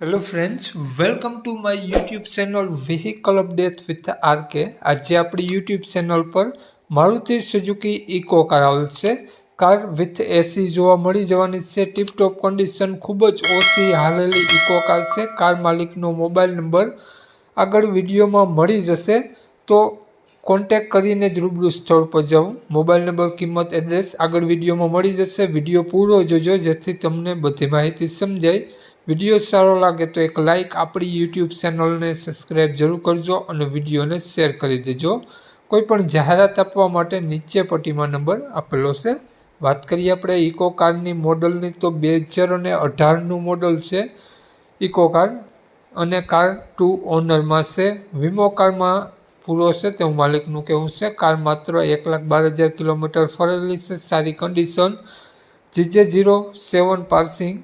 Hello friends welcome to my YouTube channel vehicle update with RK આજે આપણી YouTube channel પર Maruti Suzuki Eeco car આવેલ છે car with AC જોવા મળી જવાની છે. ટીપટોપ કન્ડિશન ખૂબ જ ઓછી હાલેલી ઇકો કાર છે. કાર માલિકનો મોબાઈલ નંબર આગળ વિડીયોમાં મળી જશે. તો કોન્ટેક કરીને જ રૂબરૂ સ્થળ પર જાઉં મોબાઈલ નંબર કિંમત એડ્રેસ આગળ વિડીયોમાં મળી જશે. વીડિયો પૂરો જોજો જેથી તમને બધી માહિતી સમજાય. વીડિયો સારો લાગે તો એક લાઇક આપણી યુટ્યુબ ચેનલને સબસ્ક્રાઈબ જરૂર કરજો અને વિડીયોને શેર કરી દેજો. કોઈપણ જાહેરાત આપવા માટે નીચે પટ્ટીમાં નંબર આપેલો છે. વાત કરીએ આપણે ઇકો કારની મોડલની તો બે હજાર અને અઢારનું મોડલ છે ઇકો કાર અને કાર ટુ ઓનરમાં છે. વીમો કારમાં પૂરો છે તેવું માલિકનું કહેવું છે. કાર માત્ર એક લાખ બાર હજાર કિલોમીટર ફરેલી છે. સારી condition GJ zero seven passing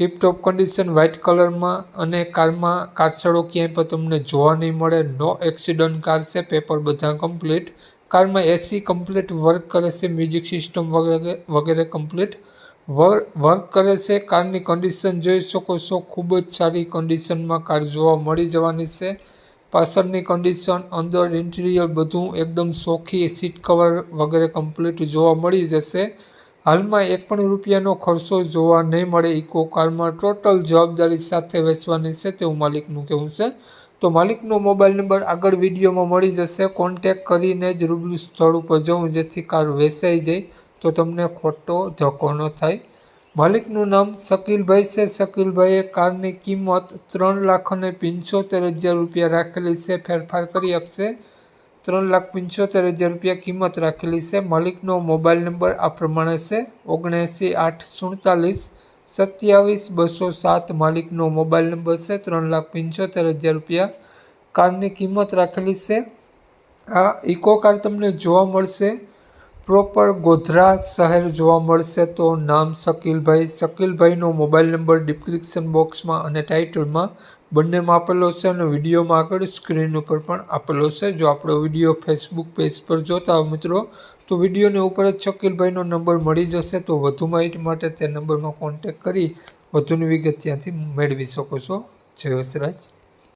tiptop condition white કલરમાં અને કારમાં કાચળો ક્યાંય પણ તમને જોવા નહીં મળે. નો એક્સિડન્ટ કાર છે પેપર બધા કમ્પ્લીટ કારમાં એસી કમ્પ્લીટ વર્ક કરે છે મ્યુઝિક સિસ્ટમ વગેરે વગેરે કમ્પ્લીટ વર્ક કરે છે, કારની કન્ડિશન જોઈ શકો છો. ખૂબ જ સારી કન્ડિશનમાં કાર જોવા મળી જવાની છે. પાછળની કન્ડિશન અંદર ઇન્ટિરિયર બધું એકદમ સોખી સીટ કવર વગેરે કમ્પ્લીટ જોવા મળી જશે. હાલમાં એક પણ રૂપિયાનો ખર્ચો જોવા નહીં મળે ઇકો કારમાં ટોટલ જવાબદારી સાથે વેચવાની છે તેવું માલિકનું કહેવું છે. તો માલિકનો મોબાઈલ નંબર આગળ વિડીયોમાં મળી જશે. કોન્ટેક કરીને જ રૂબરૂ સ્થળ ઉપર જવું જેથી કાર વેચાઈ જાય તો તમને ખોટો ધક્કો ન થાય. માલિકનું નામ શકીલભાઈ છે. શકીલભાઈએ કારની કિંમત ત્રણ લાખ અને પંચોતેર હજાર રૂપિયા રાખેલી છે. ફેરફાર કરી આપશે. ત્રણ લાખ પંચોતેર હજાર રૂપિયા કિંમત રાખેલી છે. માલિકનો મોબાઈલ નંબર આ પ્રમાણે છે. ઓગણએંસી આઠ સુડતાલીસ સત્યાવીસ બસો સાત માલિકનો મોબાઈલ નંબર છે. ત્રણ લાખ પંચોતેર હજાર રૂપિયા કારની કિંમત રાખેલી છે. આ ઇકો કાર તમને જોવા મળશે. પ્રોપર ગોધરા શહેર જોવા મળશે તો નામ શકીલભાઈ. શકીલભાઈનો મોબાઈલ નંબર ડિસ્ક્રિપ્શન બોક્સમાં અને ટાઇટલમાં બંનેમાં આપેલો છે અને વિડીયોમાં આગળ સ્ક્રીન ઉપર પણ આપેલો છે. જો આપણો વીડિયો ફેસબુક પેજ પર જોતા હોય મિત્રો, તો વિડીયોની ઉપર જ શકીલભાઈનો નંબર મળી જશે. તો વધુ માહિતી માટે તે નંબરમાં કોન્ટેક કરી વધુની વિગત ત્યાંથી મેળવી શકો છો. જય વસરાજ